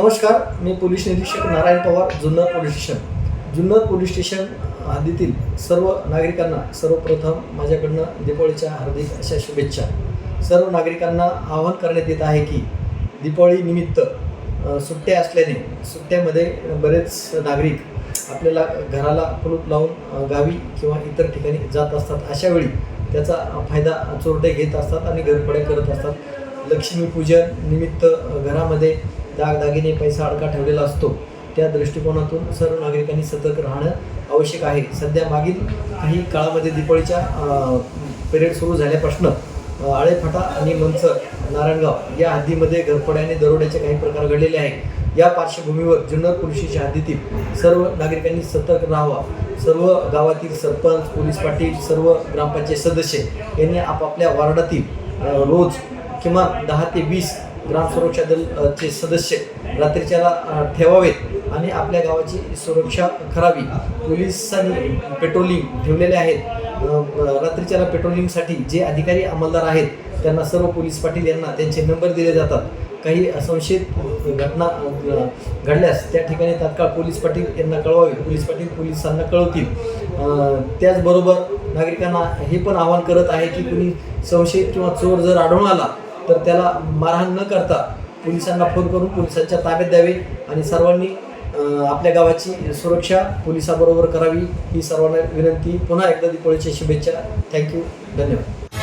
नमस्कार मी पोलीस निरीक्षक Narayan Pawar Junnar police station. Junnar police station हद्दीतील सर्व नागरिकांना सर्वप्रथम माझ्याकडनं दीपावळीच्या हार्दिक अशा शुभेच्छा. सर्व नागरिकांना आवाहन करण्यात येत आहे की दीपावळीनिमित्त सुट्ट्या असल्याने सुट्ट्यामध्ये बरेच नागरिक आपल्याला घराला कुलूप लावून गावी किंवा इतर ठिकाणी जात असतात. अशावेळी त्याचा फायदा चोरटे घेत असतात आणि घरपड्या करत असतात. लक्ष्मीपूजन निमित्त घरामध्ये दागदागिने पैसा अडका ठेवलेला असतो. त्या दृष्टिकोनातून सर्व नागरिकांनी सतर्क राहणं आवश्यक आहे. सध्या मागील काही काळामध्ये दिपाळीच्या पिरियड सुरू झाल्यापासून आळेफाटा आणि मंचर नारायणगाव या हद्दीमध्ये घरफड्याने दरोड्याचे काही प्रकार घडलेले आहेत. या पार्श्वभूमीवर जुन्नर पोलिसीच्या हद्दीतील सर्व नागरिकांनी सतर्क राहावा. सर्व गावातील सरपंच पोलीस पाटील सर्व ग्रामपंचायत सदस्य यांनी आपापल्या वार्डातील रोज किमान दहा ते वीस ग्राम सुरक्षा दल चे सदस्य रात्रीच्याला ठेवावेत आणि आपल्या गावाची सुरक्षा करावी. पोलिसांनी पेट्रोलिंग ठेवलेले आहेत. रात्रीच्याला पेट्रोलिंगसाठी जे अधिकारी अंमलदार आहेत त्यांना सर्व पोलीस पाटील यांना त्यांचे नंबर दिले जातात. काही संशयित घटना घडल्यास त्या ठिकाणी तात्काळ पोलीस पाटील यांना कळवावे. पोलीस पाटील पोलिसांना कळवतील. त्याचबरोबर नागरिकांना हे पण आवाहन करत आहे की कुणी संशयित किंवा चोर जर आढळून आला तर त्याला मारहाण न करता पोलिसांना फोन करून पोलिसांच्या ताब्यात द्यावे आणि सर्वांनी आपल्या गावाची सुरक्षा पोलिसाबरोबर करावी ही सर्वांना विनंती. पुन्हा एकदा दीपावलीच्या शुभेच्छा. थँक्यू. धन्यवाद.